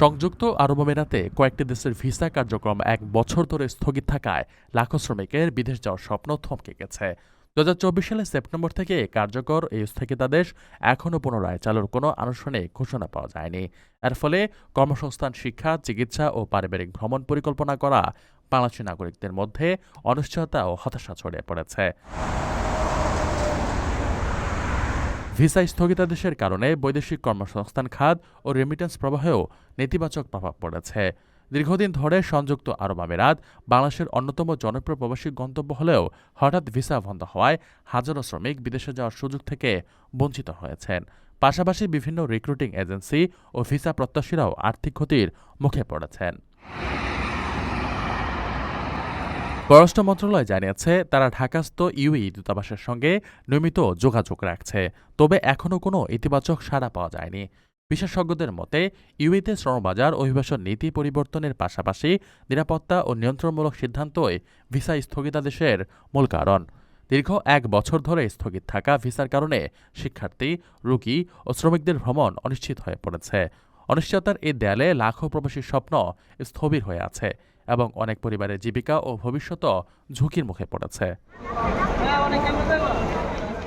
সংযুক্ত আরব আমিরাতে কয়েকটি দেশের ভিসা কার্যক্রম এক বছর ধরে স্থগিত থাকায় লাখো শ্রমিকের বিদেশ যাওয়ার স্বপ্ন থমকে গেছে। দু হাজার চব্বিশ সালের সেপ্টেম্বর থেকে কার্যকর এই স্থগিতাদেশ এখনও পুনরায় চালুর কোনো আনুষ্ঠানিক ঘোষণা পাওয়া যায়নি। এর ফলে কর্মসংস্থান, শিক্ষা, চিকিৎসা ও পারিবারিক ভ্রমণ পরিকল্পনা করা বাংলাদেশি নাগরিকদের মধ্যে অনিশ্চয়তা ও হতাশা ছড়িয়ে পড়েছে। ভিসা স্থগিতাদেশের কারণে বৈদেশিক কর্মসংস্থান খাত ও রেমিটেন্স প্রবাহেও নেতিবাচক প্রভাব পড়েছে। দীর্ঘদিন ধরে সংযুক্ত আরব আমিরাত বাংলাদেশের অন্যতম জনপ্রিয় প্রবাসী গন্তব্য হলেও হঠাৎ ভিসা বন্ধ হওয়ায় হাজারো শ্রমিক বিদেশে যাওয়ার সুযোগ থেকে বঞ্চিত হয়েছেন। পাশাপাশি বিভিন্ন রিক্রুটিং এজেন্সি ও ভিসা প্রত্যাশীরাও আর্থিক ক্ষতির মুখে পড়েছেন। পররাষ্ট্র মন্ত্রণালয় জানিয়েছে, তারা ঢাকাস্থ ইউই দূতাবাসের সঙ্গে নিয়মিত যোগাযোগ রাখছে, তবে এখনও কোনো ইতিবাচক সাড়া পাওয়া যায়নি। বিশেষজ্ঞদের মতে, ইউইতে শ্রমবাজার, অভিবাসন নীতি পরিবর্তনের পাশাপাশি নিরাপত্তা ও নিয়ন্ত্রণমূলক সিদ্ধান্তই ভিসা স্থগিতাদেশের মূল কারণ। দীর্ঘ এক বছর ধরে স্থগিত থাকা ভিসার কারণে শিক্ষার্থী, রুগী ও শ্রমিকদের ভ্রমণ অনিশ্চিত হয়ে পড়েছে। অনিশ্চয়তার এই দেয়ালে লাখো প্রবাসীর স্বপ্ন স্থবির হয়ে আছে। এবং অনেক পরিবারের জীবিকা ও ভবিষ্যৎ ঝুঁকির মুখে পড়েছে।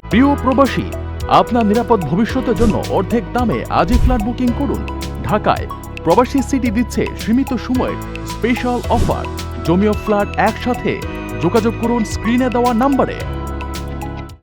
প্রিয় প্রবাসী, আপনার নিরাপদ ভবিষ্যতের জন্য অর্ধেক দামে আজই ফ্ল্যাট বুকিং করুন। ঢাকায় প্রবাসী সিটি দিচ্ছে সীমিত সময়ের স্পেশাল অফার। জমিও ফ্ল্যাট একসাথে। যোগাযোগ করুন স্ক্রিনে দেওয়া নাম্বারে।